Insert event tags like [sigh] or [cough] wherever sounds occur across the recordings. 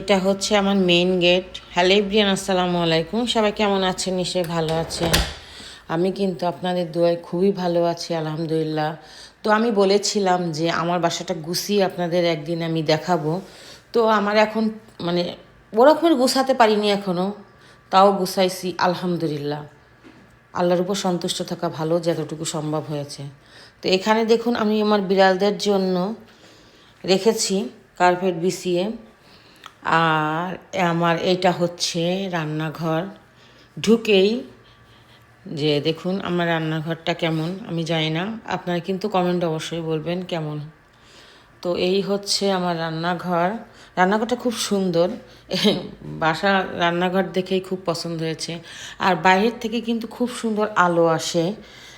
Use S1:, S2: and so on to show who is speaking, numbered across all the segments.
S1: এটা হচ্ছে আমার মেইন গেট হ্যালো ইব্রিয়ান আসসালামু আলাইকুম। সবাই কেমন আছেন? নিশ্চয়ই ভালো আছেন। আমি কিন্তু আপনাদের দোয়ায় খুবই ভালো আছি, আলহামদুলিল্লাহ। তো আমি বলেছিলাম যে আমার বাসাটা গুছিয়ে আপনাদের একদিন আমি দেখাবো। তো আমার এখন মানে ওরকমের গুছাতে পারিনি এখনও তাও গুছাইছি, আলহামদুলিল্লাহ। আল্লাহর উপর সন্তুষ্ট থাকা ভালো যতটুকু সম্ভব হয়েছে। তো এখানে দেখুন, আমি আমার বিড়ালদের জন্য রেখেছি কার্পেট বিছিয়ে। আর আমার এটা হচ্ছে রান্নাঘর। ঢুকেই যে দেখুন আমার রান্নাঘরটা কেমন, আমি জানি না। আপনারা কিন্তু কমেন্ট অবশ্যই বলবেন কেমন। তো এই হচ্ছে আমার রান্নাঘর। রান্নাঘরটা খুব সুন্দর। [laughs] বাসা রান্নাঘর দেখেই খুব পছন্দ হয়েছে। আর বাইরের থেকে কিন্তু খুব সুন্দর আলো আসে।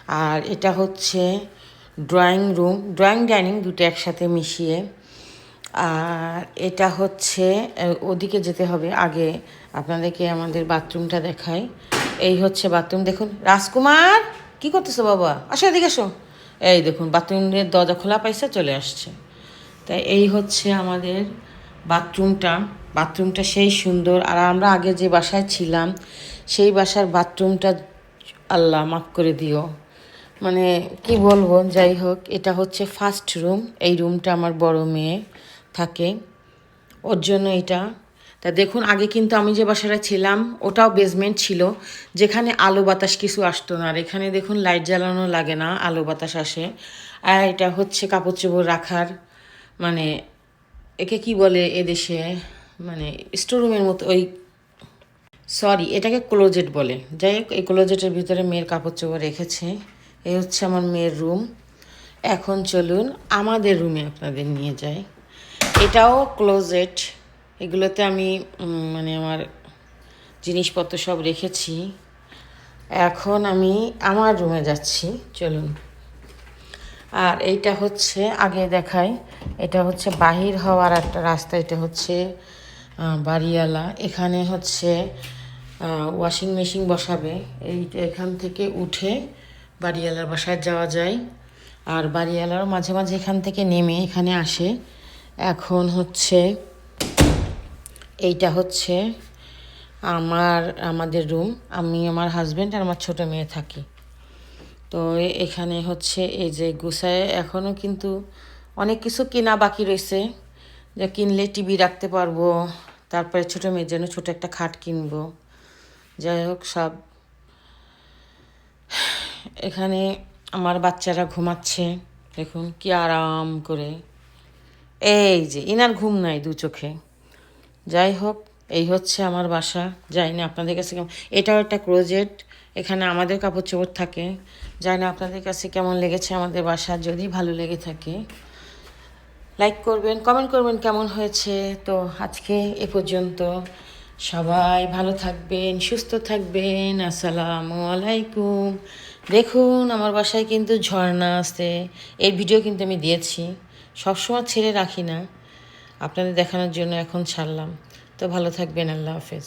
S1: আর এটা হচ্ছে ড্রয়িং রুম ড্রয়িং ডাইনিং দুটো একসাথে মিশিয়ে আর এটা হচ্ছে ওদিকে যেতে হবে, আগে আপনাদেরকে আমাদের বাথরুমটা দেখাই। এই হচ্ছে বাথরুম, দেখুন, রাজকুমার! কি করতেছো বাবা? আসো এদিকে আসো। এই দেখুন, বাথরুমের দরজা খোলা পাইছে, চলে আসছে। তাই এই হচ্ছে আমাদের বাথরুমটা। বাথরুমটা সেই সুন্দর, আর আমরা আগে যে বাসায় ছিলাম, সেই বাসার বাথরুমটা আল্লাহ মাফ করে দিও। মানে কি বলব, যাই হোক, এটা হচ্ছে ফার্স্ট রুম এই রুমটা আমার বড় মেয়ে থাকে। ওর জন্য এটা। তা দেখুন, আগে কিন্তু আমি যে বাসাটা ছিলাম, ওটাও বেসমেন্ট ছিল, যেখানে আলো বাতাস কিছু আসতো না। আর এখানে দেখুন লাইট জ্বালানো লাগে না, আলো বাতাস আসে। আর এটা হচ্ছে কাপড় চোপড় রাখার মানে একে কি বলে এদেশে? মানে স্টোরুমের মতো, ওই সরি এটাকে ক্লোজেট বলে। যাই হোক, এই ক্লোজেটের ভিতরে মেয়ের কাপড় চোপড় রেখেছে। এই হচ্ছে আমার মেয়ের রুম এখন চলুন আমাদের রুমে আপনাদের নিয়ে যাই। এটাও ক্লোজেট এগুলোতে আমি মানে আমার জিনিসপত্র সব রেখেছি। এখন আমি আমার রুমে যাচ্ছি, চলুন। আর এইটা হচ্ছে, আগে দেখাই, এটা হচ্ছে বাহির হওয়ার একটা রাস্তা, এটা হচ্ছে বাড়িওয়ালা। এখানে হচ্ছে ওয়াশিং মেশিন বসাবে। এই এখান থেকে উঠে বাড়িওয়ালার বাসায় যাওয়া যায়। আর বাড়িওয়ালারও মাঝে মাঝে এখান থেকে নেমে এখানে আসে। এখন হচ্ছে, এইটা হচ্ছে আমার, আমাদের রুম আমি আমার হাজব্যান্ড আর আমার ছোটো মেয়ে থাকি। তো এখানে হচ্ছে এই যে গুছায় এখনও কিন্তু অনেক কিছু কেনা বাকি রয়েছে। যে কিনলে টিভি রাখতে পারব, তারপরে ছোটো মেয়ের জন্য ছোটো একটা খাট কিনবো। যাই হোক, সব এখানে আমার বাচ্চারা ঘুমাচ্ছে। দেখুন কি আরাম করে। এই যে, ইনার ঘুম নাই দু চোখে। যাই হোক, এই হচ্ছে আমার বাসা। যাই না, আপনাদের কাছে কেমন এটাও একটা ক্লোজেট এখানে আমাদের কাপড় চোপড় থাকে। যাই না, আপনাদের কাছে কেমন লেগেছে আমাদের বাসা? যদি ভালো লেগে থাকে লাইক করবেন কমেন্ট করবেন কেমন হয়েছে। তো আজকে এ পর্যন্ত। সবাই ভালো থাকবেন, সুস্থ থাকবেন। আসসালামু আলাইকুম। দেখুন, আমার বাসায় কিন্তু ঝর্ণা আছে। এর ভিডিও কিন্তু আমি দিয়েছি। সবসময় ছেড়ে রাখি না। আপনাদের দেখানোর জন্য এখন ছাড়লাম। তো ভালো থাকবেন আল্লাহ হাফেজ।